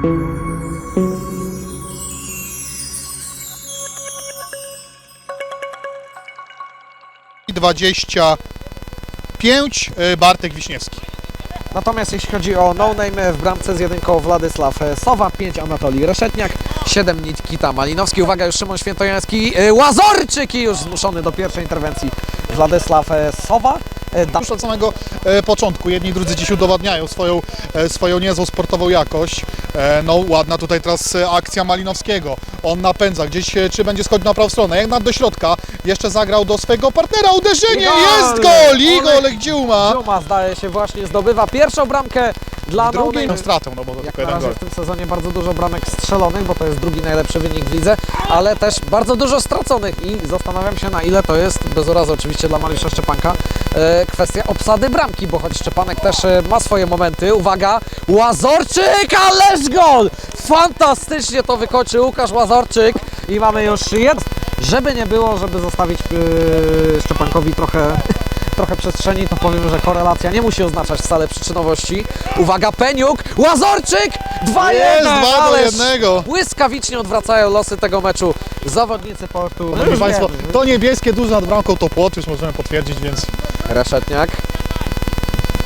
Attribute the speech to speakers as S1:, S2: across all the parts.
S1: I 25 y, Bartek Wiśniewski.
S2: Natomiast jeśli chodzi o no name w bramce z jedynką Władysław Sowa, 5 Anatolii Reszetniak, 7 Nikita Malinowski, uwaga już Szymon Świętojański, y, Łazorczyk i już zmuszony do pierwszej interwencji Władysław e, Sowa. E,
S1: Już od samego e, początku jedni i drudzy dziś udowadniają swoją, e, swoją niezłą sportową jakość. No ładna tutaj teraz akcja Malinowskiego. On napędza, gdzieś czy będzie schodził na prawą stronę. Jak nad do środka, jeszcze zagrał do swojego partnera. Uderzenie,
S2: I gol!
S1: jest gol!
S2: Olek
S1: Olek Dziuma.
S2: Dziuma zdaje się właśnie zdobywa pierwszą bramkę dla no
S1: Drugiej
S2: name.
S1: stratą, no bo to
S2: Jak
S1: tylko
S2: na
S1: jeden
S2: razie
S1: gol.
S2: w tym sezonie bardzo dużo bramek strzelonych, bo to jest drugi najlepszy wynik w lidze, ale też bardzo dużo straconych i zastanawiam się na ile to jest, bez urazy oczywiście dla Mariusza Szczepanka, e, kwestia obsady bramki, bo choć Szczepanek też e, ma swoje momenty, uwaga, Łazorczyk, ależ gol! Fantastycznie to wykończył Łukasz Łazorczyk i mamy już jeden, żeby nie było, żeby zostawić e, Szczepankowi trochę trochę przestrzeni, to powiem, że korelacja nie musi oznaczać wcale przyczynowości. Uwaga, Peniuk, Łazorczyk, 2-1!
S1: Jest dwa do
S2: ależ
S1: jednego.
S2: Błyskawicznie odwracają losy tego meczu zawodnicy portu.
S1: Proszę Państwa, to niebieskie duże nad bramką to płot, już możemy potwierdzić, więc
S2: Reszetniak.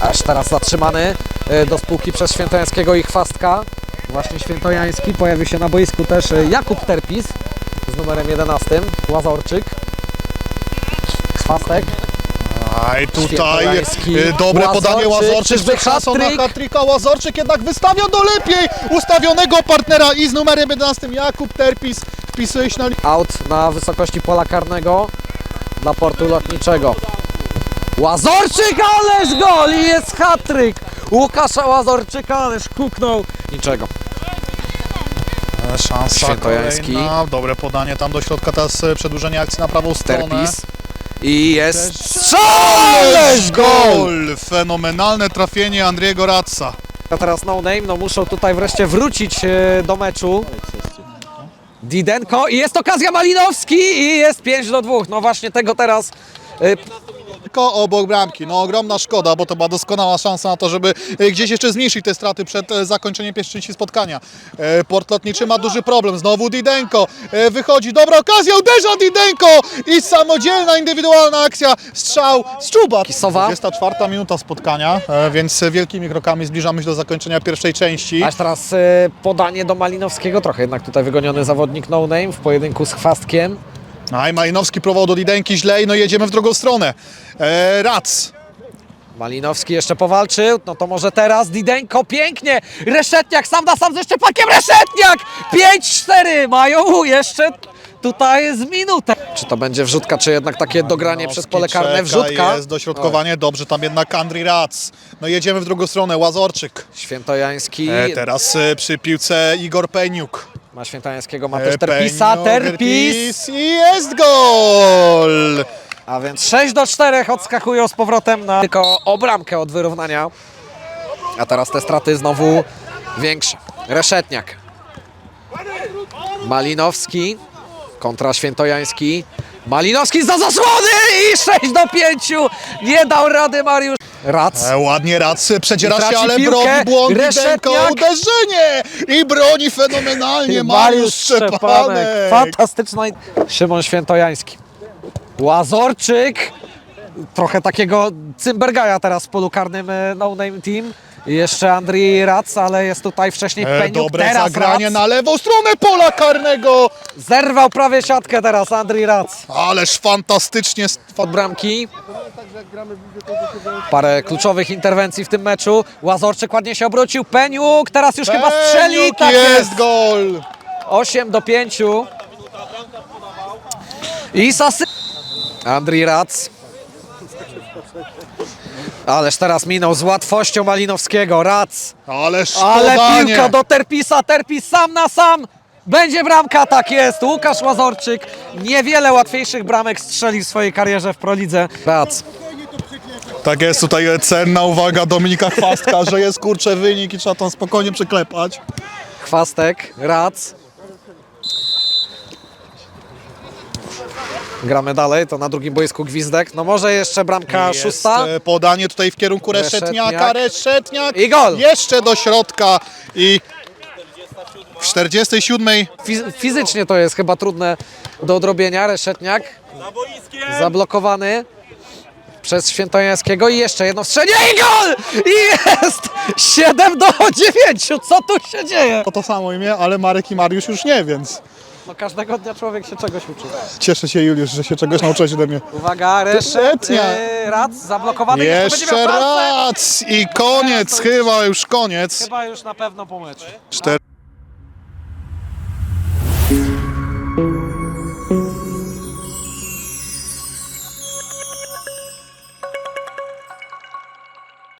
S2: Aż teraz zatrzymany e, do spółki przez Świętojańskiego i Chwastka. Właśnie Świętojański pojawił się na boisku też e, Jakub Terpis z numerem 11, Łazorczyk. Chwastek.
S1: Aj, tutaj e, dobre podanie
S2: Łazorczyk,
S1: Łazorczyk
S2: czyżby
S1: na
S2: hat-trick?
S1: hat-tricka. Łazorczyk jednak wystawia do lepiej ustawionego partnera i z numerem 11 Jakub Terpis wpisuje się na
S2: Out na wysokości pola karnego dla portu lotniczego. Łazorczyk, ależ gol i jest hatryk! Łukasza Łazorczyka, ależ huknął. Niczego.
S1: E, Szansa
S2: Świętojański.
S1: kolejna, dobre podanie tam do środka, teraz e, przedłużenie akcji na prawą stronę.
S2: Terpis. I jest strzał! Gol!
S1: gol! Fenomenalne trafienie Andriego Ratza.
S2: A teraz no name, no muszą tutaj wreszcie wrócić e, do meczu. Didenko i jest okazja Malinowski i jest 5 do 2. No właśnie tego teraz e,
S1: Tylko obok bramki. No ogromna szkoda, bo to była doskonała szansa na to, żeby e, gdzieś jeszcze zmniejszyć te straty przed e, zakończeniem pierwszej części spotkania. E, Port Lotniczy ma duży problem. Znowu Didenko wychodzi. Dobra okazja, uderza Didenko i samodzielna, indywidualna akcja. Strzał z czuba.
S2: Kisowa.
S1: 24 minuta spotkania, więc wielkimi krokami zbliżamy się do zakończenia pierwszej części.
S2: Aż teraz podanie do Malinowskiego, trochę jednak tutaj wygoniony zawodnik no name w pojedynku z Chwastkiem.
S1: Aj, Malinowski próbował do Didenki źle i no jedziemy w drugą stronę. E, Rac.
S2: Malinowski jeszcze powalczył, no to może teraz Didenko, pięknie, Reszetniak sam na sam ze Szczepankiem, Reszetniak, 5-4, mają jeszcze tutaj z minutę. Czy to będzie wrzutka, czy jednak takie dogranie przez pole karne, wrzutka?
S1: Jest dośrodkowanie, dobrze, tam jednak Andri Rac. No jedziemy w drugą stronę, Łazorczyk.
S2: Świętojański,
S1: E, teraz e, przy piłce Igor Peniuk.
S2: Ma Świętojańskiego, ma też Terpisa, Terpis,
S1: I jest gol!
S2: a więc 6 do 4 odskakują z powrotem na tylko o bramkę od wyrównania. A teraz te straty znowu większe. Reszetniak. Malinowski kontra Świętojański. Malinowski za zasłony i 6 do 5. Nie dał rady Mariusz. Rac.
S1: E, ładnie Rac przedziera się, ale
S2: piłkę.
S1: broni błąd
S2: Reszetniak.
S1: Uderzenie! I broni fenomenalnie Mariusz Szczepanek.
S2: Fantastyczna. Szymon Świętojański. Łazorczyk. Trochę takiego Cymbergaja teraz w polu karnym e, No Name Team. Jeszcze Andrii Rac, ale jest tutaj wcześniej
S1: E,
S2: Peniuk.
S1: dobre
S2: teraz
S1: zagranie
S2: Rac.
S1: na lewą stronę pola karnego.
S2: Zerwał prawie siatkę teraz Andrii Rac.
S1: Ależ fantastycznie st-
S2: Od bramki. Parę kluczowych interwencji w tym meczu. Łazorczyk ładnie się obrócił. Peniuk teraz już chyba strzeli.
S1: Peniuk
S2: Tak
S1: jest
S2: jest.
S1: gol!
S2: 8 do 5. I Sasy. Andrii Rac. Ależ teraz minął z łatwością Malinowskiego. Rac.
S1: Ależ
S2: Ale piłka do Terpisa. Terpis sam na sam. Będzie bramka, tak jest. Łukasz Łazorczyk niewiele łatwiejszych bramek strzeli w swojej karierze w Prolidze. Rac.
S1: Tak jest, tutaj cenna uwaga Dominika Chwastka, że jest kurczę wynik i trzeba tam spokojnie przyklepać.
S2: Chwastek, Rac. Gramy dalej, to na drugim boisku Gwizdek. No może jeszcze bramka
S1: Jest,
S2: szósta.
S1: e, podanie tutaj w kierunku Reszetniaka,
S2: Reszetniak.
S1: Reszetniak.
S2: I gol.
S1: Jeszcze do środka i W 47
S2: Fiz- fizycznie to jest chyba trudne do odrobienia. Reszetniak
S3: Za boiskiem!
S2: zablokowany przez Świętojańskiego i jeszcze jedno strzelenie i gol! I jest! 7 do 9! Co tu się dzieje?
S1: to to samo imię, ale Marek i Mariusz już nie, więc
S2: No każdego dnia człowiek się czegoś uczy.
S1: cieszę się Juliusz, że się czegoś nauczyłeś ode mnie.
S2: Uwaga, Reszet,
S1: Świetnie.
S2: yy, Rac zablokowany. Jeszcze, będzie
S1: Jeszcze
S2: miał
S1: raz i koniec, chyba już koniec.
S2: Chyba już na pewno po meczu.
S1: Cztery.